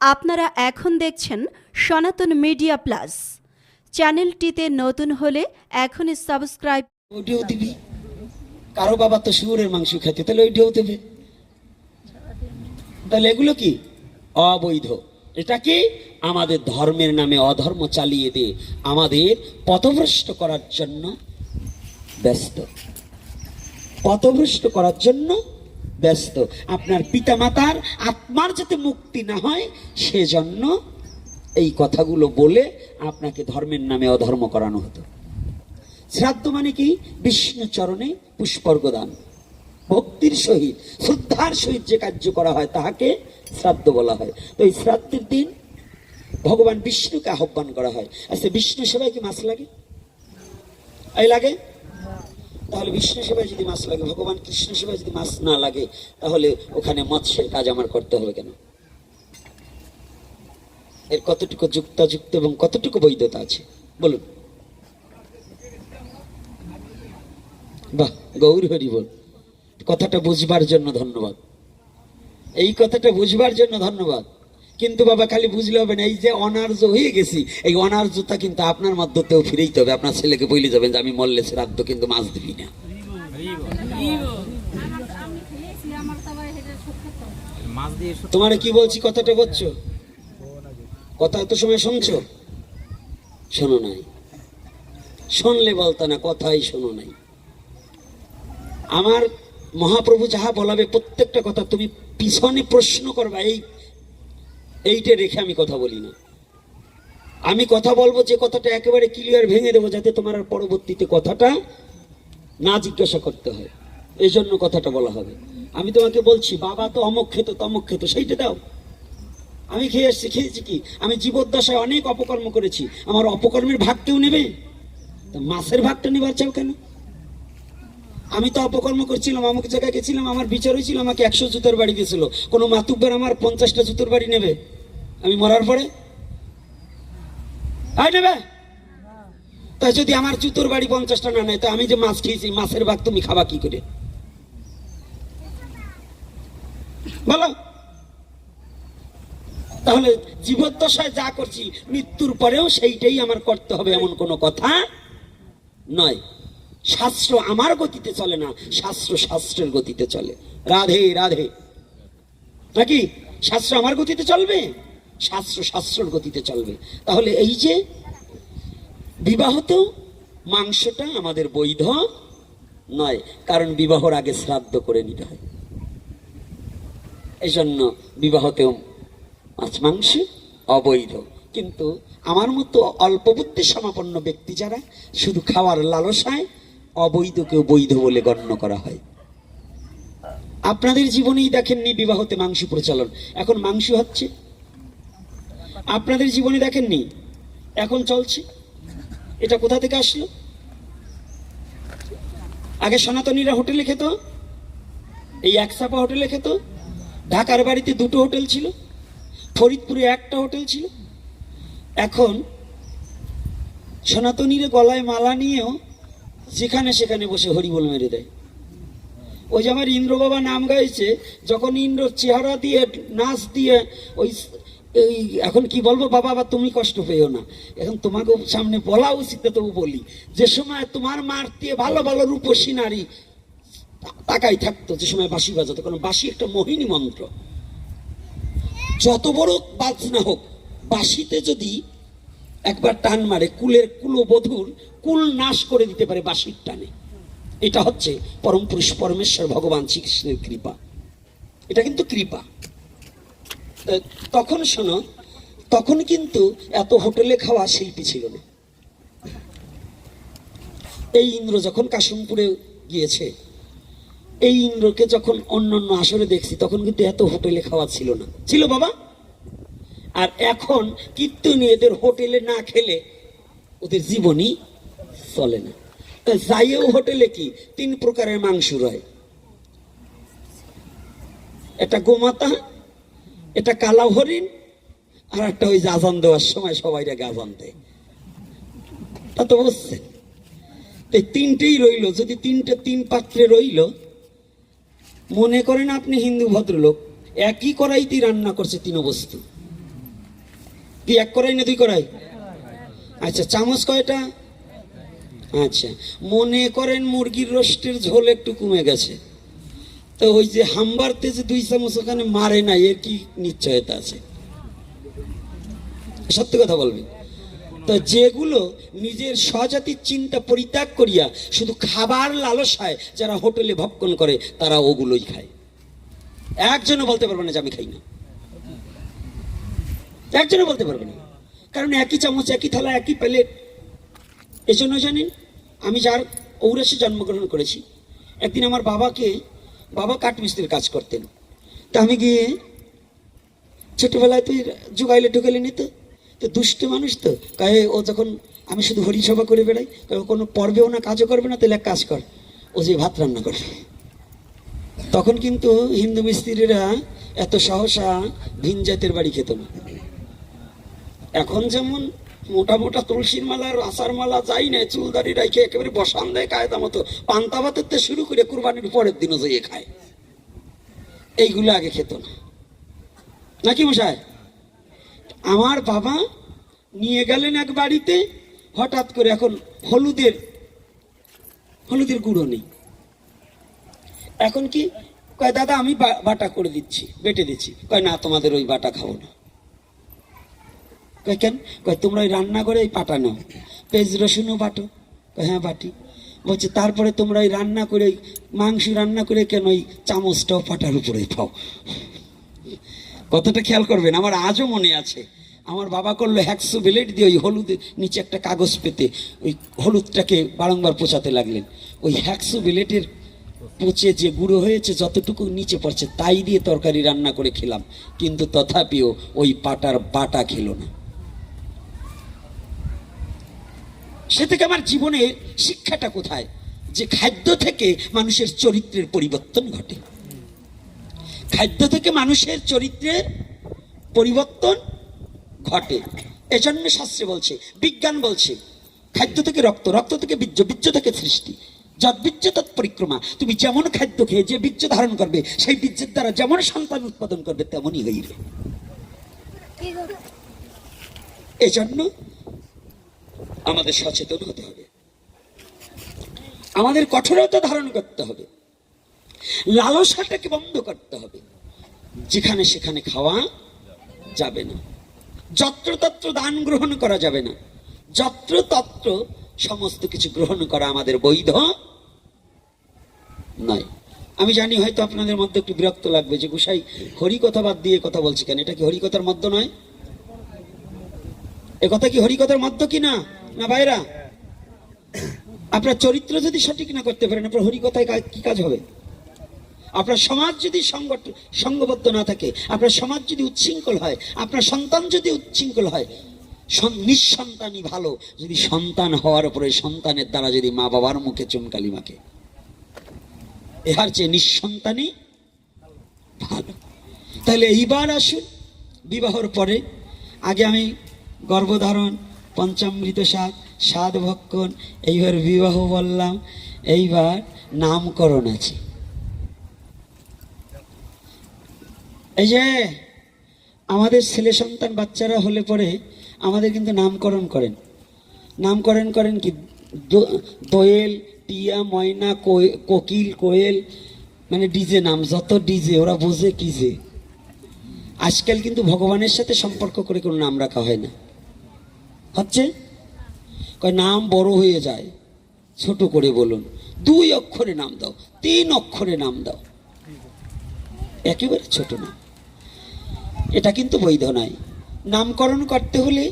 আপনারা এখন দেখছেন সনাতন মিডিয়া প্লাস। চ্যানেলটিতে নতুন হলে এখনই সাবস্ক্রাইব। ওইটাও দিবি। কারও বাবা তো শুয়োরের মাংস খেতে, তাহলে ওইটাও দেবে। তাহলে এগুলো কি? অবৈধ। এটা কি? আমাদের ধর্মের নামে অধর্ম চালিয়ে দিয়ে আমাদের পথভ্রষ্ট করার জন্য ব্যস্ত। পথভ্রষ্ট করার জন্য ব্যস্ত। আপনার পিতামাতার আত্মার যাতে মুক্তি না হয়, সেজন্য এই কথাগুলো বলে আপনাকে ধর্মের নামে অধর্ম করানো হতো। শ্রাদ্ধ মানে কি? বিষ্ণু চরণে পুষ্পর্গদান ভক্তির সহিত, শ্রদ্ধার সহিত যে কার্য করা হয়, তাহাকে শ্রাদ্ধ বলা হয়। তো এই শ্রাদ্ধের দিন ভগবান বিষ্ণুকে আহ্বান করা হয়। আচ্ছা বিষ্ণু সেবায় কি মাছ লাগে? এই লাগে? তাহলে বিষ্ণু সেবায় যদি মাছ লাগে, ভগবান কৃষ্ণ সেবায় যদি মাছ না লাগে, তাহলে ওখানে মৎস্যের কাজ আমার করতে হবে কেন? এর কতটুকু যুক্তাযুক্ত এবং কতটুকু বৈধতা আছে? বলুন। বাহ, গৌর হরি বল। কথাটা বুঝবার জন্য ধন্যবাদ। এই কথাটা বুঝবার জন্য ধন্যবাদ। কিন্তু বাবা, খালি বুঝলে হবে না, এই যে অনার্য হয়ে গেছি, এই অনার্যতা কিন্তু আপনার মধ্যতেও ফিরেইতে হবে। আপনার ছেলেকে বলে যাবেন যে, আমি মল্লে শ্রাদ্ধ কিন্তু মাছ দিবি না। তোমার কি বলছি, কথাটা বলছো? কথা এত সময় শুনছো? শোনো নাই। শুনলে বলতো না, কথাই শোনো নাই। আমার মহাপ্রভু যাহা বলাবে, প্রত্যেকটা কথা তুমি পিছনে প্রশ্ন করবা, এই এইটা রেখে আমি কথা বলি না। আমি কথা বলব যে কথাটা একেবারে ক্লিয়ার ভেঙে দেবো যাতে তোমার আর পরবর্তীতে কথাটা না জিজ্ঞাসা করতে হয়। এই জন্য কথাটা বলা হবে। আমি তোমাকে বলছি, বাবা তো অমুক খেত তমুক সেইটা দাও। আমি খেয়ে এসছি খেয়েছি কি? আমি জীবদ্দশায় অনেক অপকর্ম করেছি। আমার অপকর্মের ভাগ কেউ নেবে? তা মাছের ভাগটা নেবার চাও কেন? আমি তো অপকর্ম করছিলাম, অমুক জায়গায় গেছিলাম, আমার বিচার হয়েছিল, আমাকে একশো জুতোর বাড়ি দিয়েছিল। কোনো মাতুব্বার আমার পঞ্চাশটা জুতোর বাড়ি নেবে? আমি মরার পরে? তাই যদি আমার জুতোর বাড়ি পঞ্চাশটা না নেয়, তো আমি যে মাছ খেয়েছি মাছের ভাগ তুমি খাবা কি করে? বলো। তাহলে জীবদ্দশায় যা করছি, মৃত্যুর পরেও সেইটাই আমার করতে হবে এমন কোনো কথা নয়। শাস্ত্র আমার গতিতে চলে না, শাস্ত্র শাস্ত্রের গতিতে চলে। রাধে রাধে। নাকি? শাস্ত্র আমার গতিতে চলবে? শাস্ত্র শাস্ত্রের গতিতে চলবে। তাহলে এই যে বিবাহত মাংসটা আমাদের বৈধ নয়, কারণ বিবাহর আগে শ্রাদ্ধ করে নিতে হয়। এই জন্য বিবাহতেও মাছ মাংস অবৈধ। কিন্তু আমার মতো অল্প বুদ্ধি সমাপন্ন ব্যক্তি যারা শুধু খাওয়ার লালসায় অবৈধকেও বৈধ বলে গণ্য করা হয়। আপনাদের জীবনেই দেখেননি বিবাহতে মাংস প্রচলন। এখন মাংস হচ্ছে আপনাদের জীবনে দেখেননি? এখন চলছে? এটা কোথা থেকে আসলো? আগে সনাতনীরা হোটেলে খেত, এই একসাপা হোটেলে খেত, ঢাকার বাড়িতে দুটো হোটেল ছিল, ফরিদপুরে একটা হোটেল ছিল। এখন সনাতনীরা গলায় মালা নিয়েও যেখানে সেখানে বসে হরিবল মেরে দেয়। ওই যে আমার ইন্দ্র বাবা নাম গাইছে, যখন ইন্দ্র চেহারা দিয়ে, নাচ দিয়ে ওই এই, এখন কি বলব বাবা, আবার তুমি কষ্ট পেও না। এখন তোমাকে সামনে বলা উচিত তবু বলি, যে সময় তোমার মার দিয়ে ভালো ভালো রূপসী নারী তাকাই থাকতো, যে সময় বাঁশি বাজাতো, কারণ বাঁশি একটা মোহিনী মন্ত্র। যত বড় বাজনা হোক, বাঁশিতে যদি একবার টান মারে, কুলের কুলবধূর কুল নাশ করে দিতে পারে বাঁশির টানে। এটা হচ্ছে পরম পুরুষ পরমেশ্বর ভগবান শ্রীকৃষ্ণের কৃপা। এটা কিন্তু কৃপা। তখন শোনো, তখন কিন্তু এত হোটেলে খাওয়া শিল্পী ছিল না। এই ইন্দ্র যখন কাশিমপুরে গিয়েছে, এই ইন্দ্রকে যখন অন্যান্য আসরে দেখছি, তখন কিন্তু এত হোটেলে খাওয়া ছিল না। ছিল বাবা? আর এখন কীর্তনী এদের হোটেলে না খেলে ওদের জীবনই চলে না। তা যাইও হোটেলে কি? তিন প্রকারের মাংস রয়। একটা গোমাতা এটা কালা হরিণ, আর একটা ওই যে আজান দেওয়ার সময় সবাই আগে আজান দেয়। তা তো বুঝছেন এই তিনটেই রইল, যদি তিনটে তিন পাত্রে রইল, মনে করেন আপনি হিন্দু ভদ্রলোক, একই কড়াইতেই রান্না করছে তিন বস্তু। কি এক করাই না দুই করাই আচ্ছা চামচ কয়টা? আচ্ছা মনে করেন মুরগির রোস্টের ঝোল একটু কমে গেছে। তো ওই যে হাম্বারতে যে দুই চামচ ওখানে মারে না এর কি নিশ্চয়তা আছে? সত্য কথা বলবেন তো যেগুলো নিজের স্বজাতির চিন্তা পরিত্যাগ করিয়া শুধু খাবার লালসায় যারা হোটেলে ভক্ষণ করে, তারা ওগুলোই খায়। একজনও বলতে পারবে না যে আমি খাই না। একজনও বলতে পারবে না। কারণ একই চামচ, একই থালা, একই প্লেট। এজন্য জানেন, আমি যার ঔরাসে জন্মগ্রহণ করেছি, একদিন আমার বাবাকে বাবা কাঠমিস্ত্রির কাজ করতেন। তা আমি গিয়ে ছোটবেলায় তুই জুগাইলে ঢুকাইলে নিত। তো দুষ্ট মানুষ তো। কয়ে ও যখন আমি শুধু হরিসভা করে বেড়াই, কয়ে কোনো পর্বেও না, কাজও করবে না, তাহলে এক কাজ কর। ও যে ভাত রান্না করবে। তখন কিন্তু হিন্দু মিস্ত্রিরা এত সহসা ভিন জাতের বাড়ি খেত না। এখন যেমন মোটা মোটা তুলসীর মালা, রাসার মালা, যাই না চুলদারি রাখে একেবারে বসান দেয় কায়দা মতো। পান্তা ভাতের শুরু করে কুরবানির পরের দিনও যেয়ে খায়। এইগুলো আগে খেত না। নাকি মশাই? আমার বাবা নিয়ে গেলেন এক বাড়িতে, হঠাৎ করে এখন হলুদের হলুদের গুঁড়ো নেই। এখন কি, কয়, দাদা, আমি বাটা করে দিচ্ছি, বেটে দিচ্ছি। কয়, না, তোমাদের ওই বাটা খাব না। কেন তোমরা ওই রান্না করে এই পাটা নাও। পেঁয়াজ, রসুনও বাটো। হ্যাঁ বাটি। বলছে, তারপরে তোমরা ওই রান্না করে মাংস রান্না করে কেন ওই চামচটাও পাটার উপরে পাও? কতটা খেয়াল করবেন, আমার আজও মনে আছে। আমার বাবা করল হ্যাকসো ব্লেড দিয়ে ওই হলুদের নিচে একটা কাগজ পেতে, ওই হলুদটাকে বারংবার পোছাতে লাগলেন। ওই হ্যাকসো ব্লেডের পচে যে গুঁড়ো হয়েছে, যতটুকু নিচে পড়ছে, তাই দিয়ে তরকারি রান্না করে খেলাম। কিন্তু তথাপিও ওই পাটার বাটা খেলো না। সে থেকে আমার জীবনের শিক্ষাটা কোথায়? যে খাদ্য থেকে মানুষের চরিত্রের পরিবর্তন ঘটে। খাদ্য থেকে মানুষের চরিত্রের পরিবর্তন ঘটে। এজন্য শাস্ত্রে বলছে বিজ্ঞান বলছে খাদ্য থেকে রক্ত রক্ত থেকে বীর্য বীর্য থেকে সৃষ্টি। যত বীর্য তৎ পরিক্রমা। তুমি যেমন খাদ্য খেয়ে যে বীর্য ধারণ করবে সেই বীর্যের দ্বারা যেমন সন্তান উৎপাদন করবে তেমনই হইবে। এজন্য আমাদের সচেতন হতে হবে। আমাদের কঠোরতা ধারণ করতে হবে। লালসাটাকে বন্ধ করতে হবে। যেখানে সেখানে খাওয়া যাবে না। যত্রতত্র দান গ্রহণ করা যাবে না। যত্রতত্র সমস্ত কিছু গ্রহণ করা আমাদের বৈধ নয়। আমি জানি হয়তো আপনাদের মধ্যে একটু বিরক্ত লাগবে যে গুসাই হরিকথা বাদ দিয়ে কথা বলছি কেন? এটা কি হরিকথার মধ্য নয়? এ কথা কি হরিকথার মধ্য কি না? না বাইরা আপনার চরিত্র যদি সঠিক না করতে পারেন, আপনার হরিকথায় কা- কাজ হবে? আপনার সমাজ যদি সংগঠ- সংঘবদ্ধ না থাকে, আপনার সমাজ যদি উচ্ছৃঙ্খল হয়, আপনার সন্তান যদি উচ্ছৃঙ্খল হয়, সন- নিঃসন্তানই ভালো। যদি সন্তান হওয়ার পরে সন্তানের দ্বারা যদি মা বাবার মুখে চুনকালি মাকে এহার চেয়ে নিঃসন্তানই ভালো। তাহলে এইবার আসুন, বিবাহর পরে আগে আমি গর্ভধারণ পঞ্চামৃত স্বাদ সাত ভক্ষণ, এইবার বিবাহ বললাম, এইবার নামকরণ আছে। এই যে আমাদের ছেলে সন্তান বাচ্চারা হলে পরে আমাদের কিন্তু নামকরণ করেন। নামকরণ করেন কি? দোয়েল, টিয়া, ময়না কোকিল, কোয়েল মানে ডিজে নাম, যত ডিজে, ওরা বোঝে কি যে। আজকাল কিন্তু ভগবানের সাথে সম্পর্ক করে কোনো নাম রাখা হয় না। হচ্ছে কয়, নাম বড় হয়ে যায়। ছোট করে বলুন, দুই অক্ষরে নাম দাও, তিন অক্ষরে নাম দাও। একেবারে ছোট নাম। এটা কিন্তু বৈধ নয়। নামকরণ করতে হলে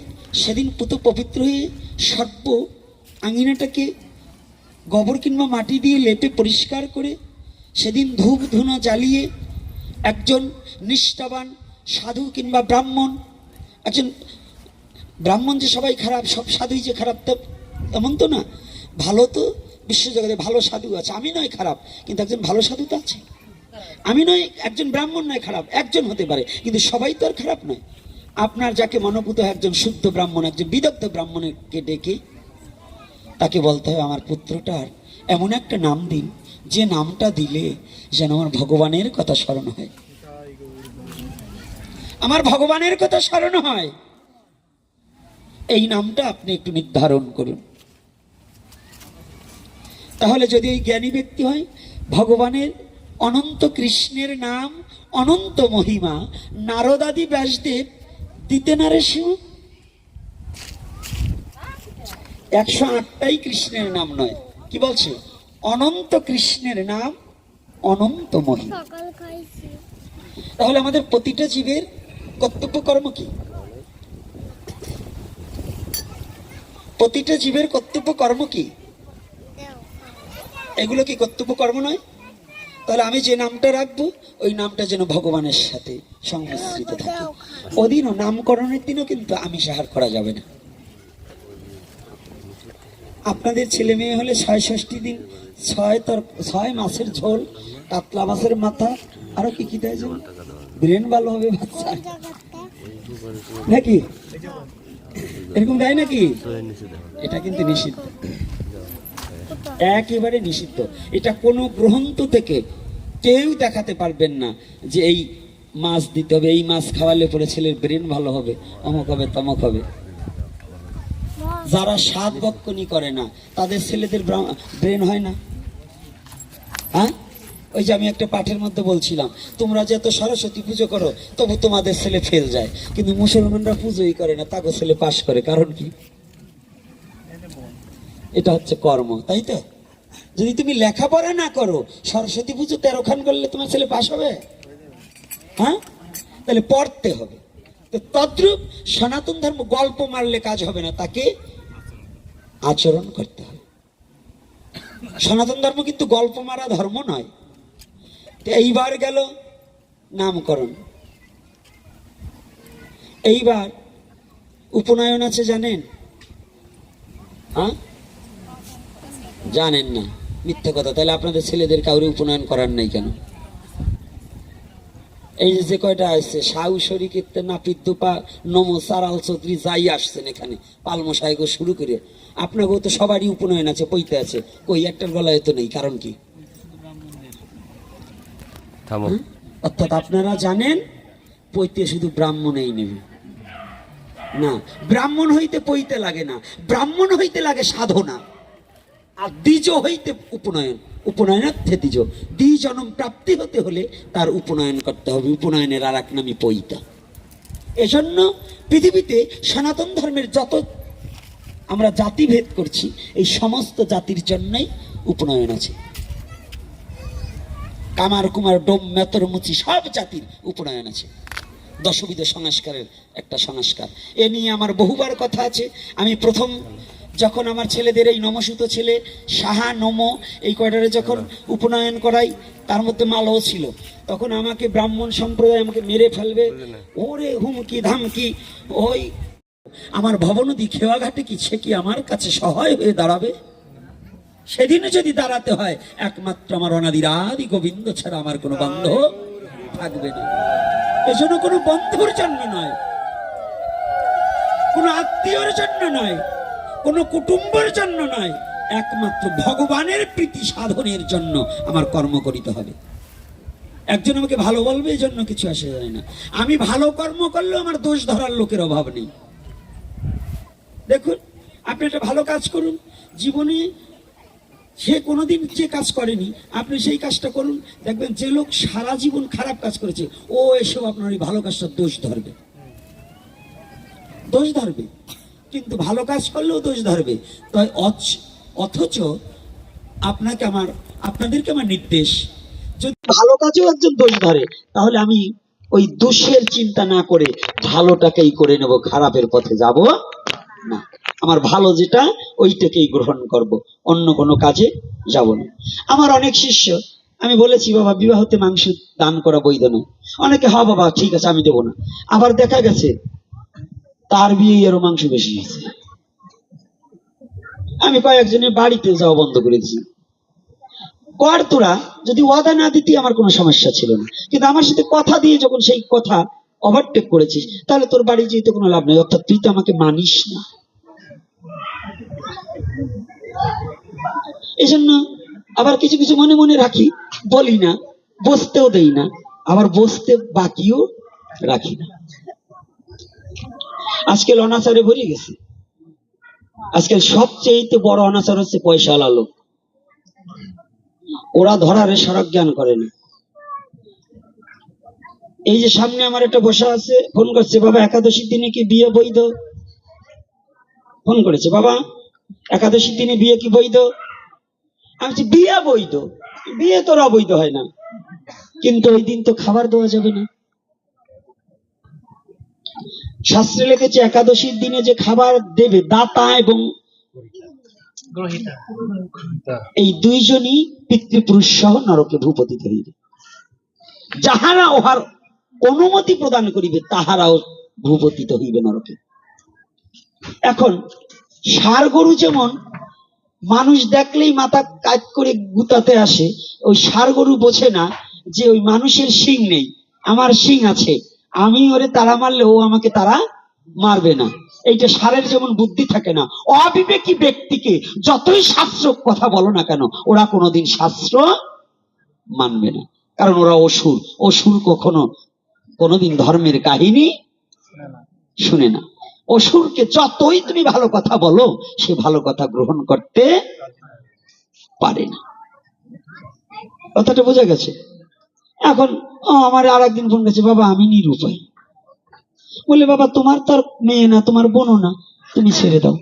সেদিন পুত পবিত্র হয়ে সর্ব আঙিনাটাকে গোবর কিংবা মাটি দিয়ে লেপে পরিষ্কার করে সেদিন ধূপ ধুনো জ্বালিয়ে একজন নিষ্ঠাবান সাধু কিংবা ব্রাহ্মণ, একজন ব্রাহ্মণ যে সবাই খারাপ, সব সাধুই যে খারাপ, তা এমন তো না? ভালো তো বিশ্বজগতে ভালো সাধু আছে। আমি নয় খারাপ, কিন্তু একজন ভালো সাধু তো আছে। আমি নয়, একজন ব্রাহ্মণ নয় খারাপ, একজন হতে পারে, কিন্তু সবাই তো আর খারাপ নয়। আপনার যাকে মনোভূত একজন শুদ্ধ ব্রাহ্মণ, একজন বিদগ্ধ ব্রাহ্মণকে ডেকে তাকে বলতে হবে, আমার পুত্রটার এমন একটা নাম দিন, যে নামটা দিলে যেন আমার ভগবানের কথা স্মরণ হয়। আমার ভগবানের কথা স্মরণ হয়। এই নামটা আপনি একটু নির্ধারণ করুন। তাহলে যদি ওই জ্ঞানী ব্যক্তি হয় ভগবানের অনন্ত কৃষ্ণের নাম অনন্ত মহিমা নারদাদি ব্যাসদেব দিতে না রে শিব একশো আটটাই কৃষ্ণের নাম নয়। কি বলছে? অনন্ত কৃষ্ণের নাম অনন্ত মহিমা। তাহলে আমাদের প্রতিটা জীবের কর্তব্য কর্ম কি? প্রতিটা জীবের কর্তব্য কর্ম কি? এগুলো কি কর্তব্য কর্ম নয়? তাহলে আমি যে নামটা রাখব, ওই নামটা যেন ভগবানের সাথে সংমিশ্রিত থাকে। ওদিনও নামকরণের দিনও কিন্তু আমি সাহার করা যাবে না। আপনাদের ছেলে মেয়ে হলে ছয় ষষ্ঠী দিন, ছয় তর, ছয় মাসের ঝোল কাতলা মাছের মাথা, আরও কি কি দেয় যেন? ব্রেন ভালো হবে বাচ্চা নাকি? এরকম দেয় নাকি? এটা কিন্তু নিষিদ্ধ। একেবারে নিষিদ্ধ। এটা কোনো গ্রন্থ থেকে কেউ দেখাতে পারবেন না যে এই মাছ দিতে হবে, এই মাছ খাওয়ালে পরে ছেলের ব্রেন ভালো হবে, অমুক হবে, তমক হবে। যারা সাত বক্ষণি করে না, তাদের ছেলেদের ব্রেন হয় না। হ্যাঁ? ওই যে আমি একটা পাঠের মধ্যে বলছিলাম, তোমরা যে এত সরস্বতী পুজো করো, তবু তোমাদের ছেলে ফেল যায়। কিন্তু মুসলমানরা পুজোই করে না তাকে ছেলে পাশ করে, কারণ কি? এটা হচ্ছে কর্ম, তাই তো? যদি তুমি লেখাপড়া না করো, সরস্বতী পুজো তেরো খান করলে তোমার ছেলে পাশ হবে? হ্যাঁ? তাহলে পড়তে হবে। তো তদ্রুপ সনাতন ধর্ম, গল্প মারলে কাজ হবে না, তাকে আচরণ করতে হবে। সনাতন ধর্ম কিন্তু গল্প মারা ধর্ম নয়। এইবার গেল নামকরণ। এইবার উপনয়ন আছে জানেন? হ্যাঁ? জানেন না, মিথ্যে কথা। তাহলে আপনাদের ছেলেদের কাউরে উপনয়ন করার নাই কেন? এই যে কয়টা আসছে সাউ শরিকের নাপিত, দুপা, নমো, সারাল চৌধুরী যাই আসছেন এখানে পালমশাই গো শুরু করে। আপনাকেও তো সবারই উপনয়ন আছে, পইতে আছে। কই, একটার গলায় তো নেই, কারণ কি? অর্থাৎ আপনারা জানেন, পৈতে শুধু ব্রাহ্মণেই নেবে না, ব্রাহ্মণ হইতে পৈতে লাগে না। ব্রাহ্মণ হইতে লাগে সাধনা। আর দ্বিজ হইতে উপনয়ন। উপনয়নার্থে দ্বিজ। দ্বিজনম প্রাপ্তি হতে হলে তার উপনয়ন করতে হবে। উপনয়নের আর এক নামই পৈতা। এজন্য পৃথিবীতে সনাতন ধর্মের যত আমরা জাতিভেদ করছি, এই সমস্ত জাতির জন্যই উপনয়ন আছে। কামার কুমার ডোম মেতর মুচি সব জাতির উপনয়ন আছে। দশবিধ সংস্কারের একটা সংস্কার। এ নিয়ে আমার বহুবার কথা আছে। আমি প্রথম যখন আমার ছেলেদের এই নমসূত ছেলে সাহা নম এই কয়টারে যখন উপনয়ন করাই তার মধ্যে মালও ছিল। তখন আমাকে ব্রাহ্মণ সম্প্রদায় আমাকে মেরে ফেলবে। ওরে হুমকি ধামকি ওই আমার ভবনদী খেওয়াঘাটে কি সে কি আমার কাছে সহায় হয়ে দাঁড়াবে? সেদিনে যদি দাঁড়াতে হয়, একমাত্র আমার অনাদির আদি গোবিন্দ ছাড়া আমার কোনো বান্ধব থাকবে না। এজন্য কোনো বন্ধুর জন্য নয়, কোনো আত্মীয়র জন্য নয়, কোনো কুটুম্বের জন্য নয়, একমাত্র ভগবানের প্রীতি সাধনের জন্য আমার কর্ম করিতে হবে। একজন আমাকে ভালো বলবে এই জন্য কিছু আসে যায় না। আমি ভালো কর্ম করলেও আমার দোষ ধরার লোকের অভাব নেই। দেখুন, আপনি একটা ভালো কাজ করুন। জীবনে সে কোনোদিন যে কাজ করেনি, আপনি সেই কাজটা করুন। দেখবেন যে লোক সারা জীবন খারাপ কাজ করেছে, ও এসব আপনার ওই ভালো কাজটা দোষ ধরবে। দোষ ধরবে। কিন্তু ভালো কাজ করলেও দোষ ধরবে। তাই অথচ আপনাকে আমার, আপনাদেরকে আমার নির্দেশ, যদি ভালো কাজেও একজন দোষ ধরে, তাহলে আমি ওই দোষের চিন্তা না করে ভালোটাকেই করে নেব, খারাপের পথে যাব না। আমার ভালো যেটা, ওইটাকেই গ্রহণ করব, অন্য কোনো কাজে যাব না। আমার অনেক শিষ্য, আমি বলেছি, বাবা, বিবাহতে মাংস দান করা বৈধ নয়। অনেকে হ্যাঁ বাবা, ঠিক আছে, আমি দেবো না। আবার দেখা গেছে, তার বিয়ে আরও মাংস বেশি হয়েছে। আমি কয়েকজনের বাড়িতে যাওয়া বন্ধ করে দিয়েছি। কর তোরা, যদি ওয়াদা না দিতি, আমার কোনো সমস্যা ছিল না। কিন্তু আমার সাথে কথা দিয়ে যখন সেই কথা ওভারটেক করেছিস, তাহলে তোর বাড়ি যেতে কোনো লাভ নেই, অর্থাৎ তুই তো আমাকে মানিস না। এই জন্য আবার কিছু কিছু মনে মনে রাখি, বলি না, বসতেও দেই না, আবার বসতে বাকিও রাখি না। আজকে লনাচারে ভরে গেছে। আজকাল সবচেয়ে বড় অনাচার হচ্ছে পয়সাওয়ালা লোক। ওরা ধরার সড়ক জ্ঞান করে না। এই যে সামনে আমার একটা বসা আছে, ফোন করছে, বাবা, একাদশীর দিনে কি বিয়ে বৈধ? ফোন করেছে, বাবা, একাদশীর দিনে বিয়ে কি বৈধ? আমি বিয়ে বৈধ। বিয়ে তোর অবৈধ হয় না। কিন্তু ওই দিন তো খাবার দেওয়া যাবে না। শাস্ত্রে লিখেছে একাদশীর দিনে যে খাবার দেবে দাতা এবং এই দুইজনই পিতৃপুরুষ সহ নরকে ভূপতিত হইবে। যাহারা ওহার অনুমতি প্রদান করিবে তাহারাও ভূপতিত হইবে নরকে। এখন সার গরু যেমন মানুষ দেখলেই মাথা কাজ করে গুতাতে আসে। ওই সার গরু বোঝে না যে ওই মানুষের শিং নেই। আমার শিং আছে। আমি ওরে তারা মারলে ও আমাকে তারা মারবে না। এইটা সারের যেমন বুদ্ধি থাকে না অবিবেকী ব্যক্তিকে যতই শাস্ত্র কথা বলো না কেন ওরা কোনোদিন শাস্ত্র মানবে না। কারণ ওরা অসুর। অসুর কখনো কোনোদিন ধর্মের কাহিনী শুনে না। অসুরকে যতই তুমি ভালো কথা বলো, সে ভালো কথা গ্রহণ করতে পারে না। কথাটা বোঝা গেছে? এখন আমার আর একদিন ফোন গেছে, বাবা, আমি নিরুপায়। বলে, বাবা, তোমার তো আর মেয়ে না, তোমার বোনও না, তুমি ছেড়ে দাও।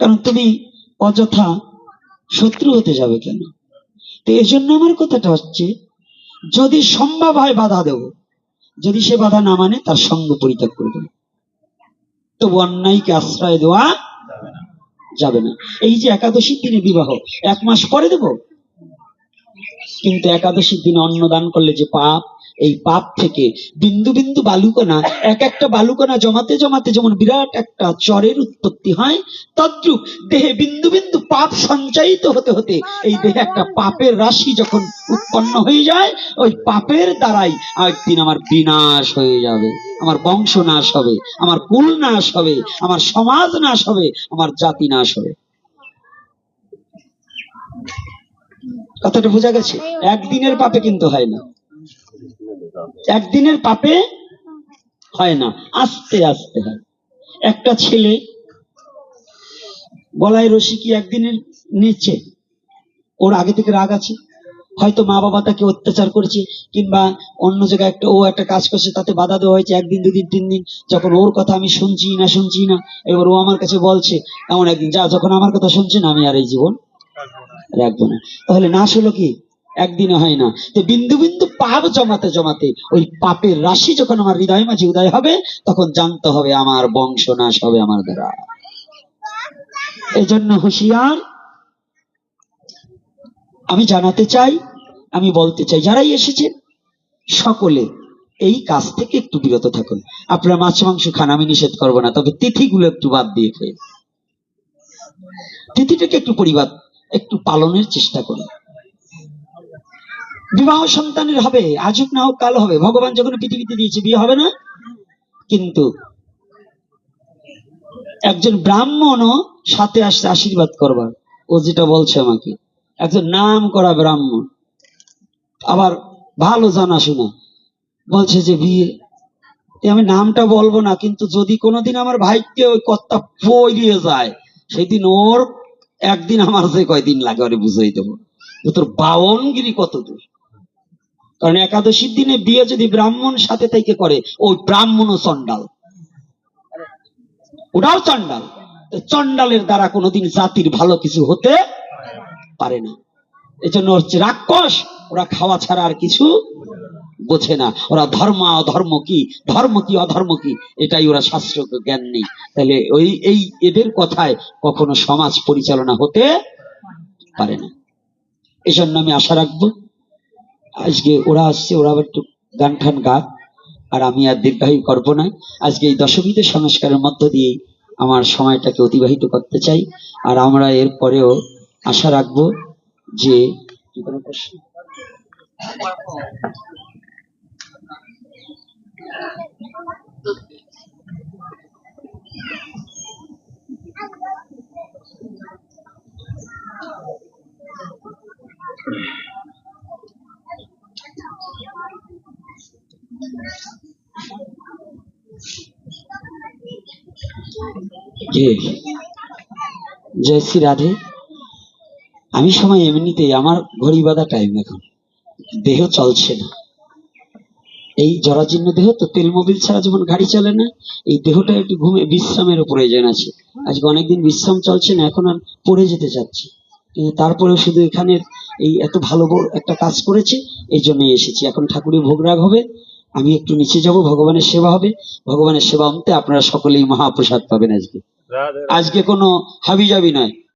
কারণ তুমি অযথা শত্রু হতে যাবে কেন? তো এই জন্য আমার কথাটা হচ্ছে, যদি সম্ভব হয় বাধা দেব, যদি সে বাধা না মানে তার সঙ্গ পরিত্যাগ করে দেবো। তবু অন্যায়কে আশ্রয় দেওয়া যাবে না। এই যে একাদশীর দিনে বিবাহ, এক মাস পরে দেব? কিন্তু একাদশীর দিনে অন্নদান করলে যে পাপ এই পাপ থেকে বিন্দু বিন্দু বালুকণা, এক একটা বালুকণা জমাতে জমাতে যেমন বিরাট একটা চরের উৎপত্তি হয়, তদ্রুপ দেহে বিন্দু বিন্দু পাপ সঞ্চায়িত হতে হতে এই দেহে একটা পাপের রাশি যখন উৎপন্ন হয়ে যায়, ওই পাপের দ্বারাই একদিন আমার বিনাশ হয়ে যাবে, আমার বংশ নাশ হবে, আমার কুল নাশ হবে, আমার সমাজ নাশ হবে, আমার জাতি নাশ হবে। কথাটা বোঝা গেছে? একদিনের পাপে কিন্তু হয় না। একদিনের পাপে হয় না, আস্তে আস্তে একটা ছেলে গলায় রশি কি একদিনের নিচে ওর আগে থেকে রাগ আছে? হয়তো মা বাবা তাকে অত্যাচার করেছে, কিংবা অন্য জায়গায় একটা ও একটা কাজ করছে, তাতে বাধা দেওয়া হয়েছে একদিন, দুদিন, তিন দিন। যখন ওর কথা আমি শুনছি না শুনছি না, এবার ও আমার কাছে বলছে, এমন একদিন, যা, যখন আমার কথা শুনছে না, আমি আর এই জীবন রাখব না। তাহলে নাশ হলো কি একদিনে হয় না। তো বিন্দু বিন্দু পাপ জমাতে জমাতে ওই পাপের রাশি যখন আমার হৃদয় মাঝে উদয় হবে, তখন জানতে হবে আমার বংশ নাশ হবে আমার দ্বারা। এই জন্য হুঁশিয়ার, আমি জানাতে চাই, আমি বলতে চাই, যারাই এসেছে, সকলে এই কাজ থেকে একটু বিরত থাকুন। আপনারা মাছ, মাংস খান, আমি নিষেধ করব না, তবে তিথিগুলো একটু বাদ দিয়ে খেয়ে। তিথিটাকে একটু পরিবার, একটু পালনের চেষ্টা করুন। বিবাহ সন্তানের হবে আজক না হোক কাল হবে। ভগবান যখন পৃথিবীতে দিয়েছে, বিয়ে হবে না? কিন্তু একজন ব্রাহ্মণও সাথে আসছে আশীর্বাদ করবার ও যেটা বলছে আমাকে, একজন নাম করা ব্রাহ্মণ। আবার ভালো জানাশোনা। বলছে যে, বিয়ে আমি নামটা বলব না, কিন্তু যদি কোনোদিন আমার ভাইকে ওই কর্তা পড়িয়ে যায়, সেদিন ওর একদিন আমার যে কয়দিন লাগে, ওরে বুঝাই দেবো। তোর বাবনগিরি কত দূর কারণ একাদশীর দিনে বিয়ে যদি ব্রাহ্মণ সাথে থেকে করে, ওই ব্রাহ্মণও চন্ডাল ওটাও চন্ডাল চন্ডালের দ্বারা কোনোদিন জাতির ভালো কিছু হতে পারে না। এজন্য হচ্ছে রাক্ষস, ওরা খাওয়া ছাড়া আর কিছু বোঝে না। ওরা ধর্ম অধর্ম কি? ধর্ম কি অধর্ম কি? এটাই ওরা শাস্ত্র জ্ঞান নেই। তাহলে ওই, এই এদের কথায় কখনো সমাজ পরিচালনা হতে পারে না। এই জন্য আমি আশা রাখব আজকে ওরা আসছে, ওরা আবার একটু গান ঠান গা আর আমি আর দীর্ঘায়ু করব না আজকে এই দশমীতে সংস্কারের মধ্য দিয়ে আমার সময়টাকে অতিবাহিত করতে চাই, আর আমরা এর পরেও আশা রাখব যে Thank you. জয় শ্রী রাধে, আমি সময় এমনিতে আমার ঘড়ি বাঁধা টাইম এখন। দেহ চলছে না। এই জরাজীর্ণ দেহ তো তেল মোবিল ছাড়া যেমন গাড়ি চলে না, এই দেহটা একটু ঘুমে বিশ্রামের প্রয়োজন আছে। আজকে অনেকদিন বিশ্রাম চলছে না, এখন আর পড়ে যেতে চাচ্ছি। কিন্তু তারপরেও শুধু এখানে এই এত ভালো একটা কাজ করেছে, এই জন্যই এসেছি। এখন ঠাকুরের ভোগরাগ হবে আমি একটু নিচে যাব ভগবানের সেবা হবে। ভগবানের সেবা অন্তে আপনারা সকলেই মহাপ্রসাদ পাবেন আজকে। আজকে কোনো হাবিজাবি নয়।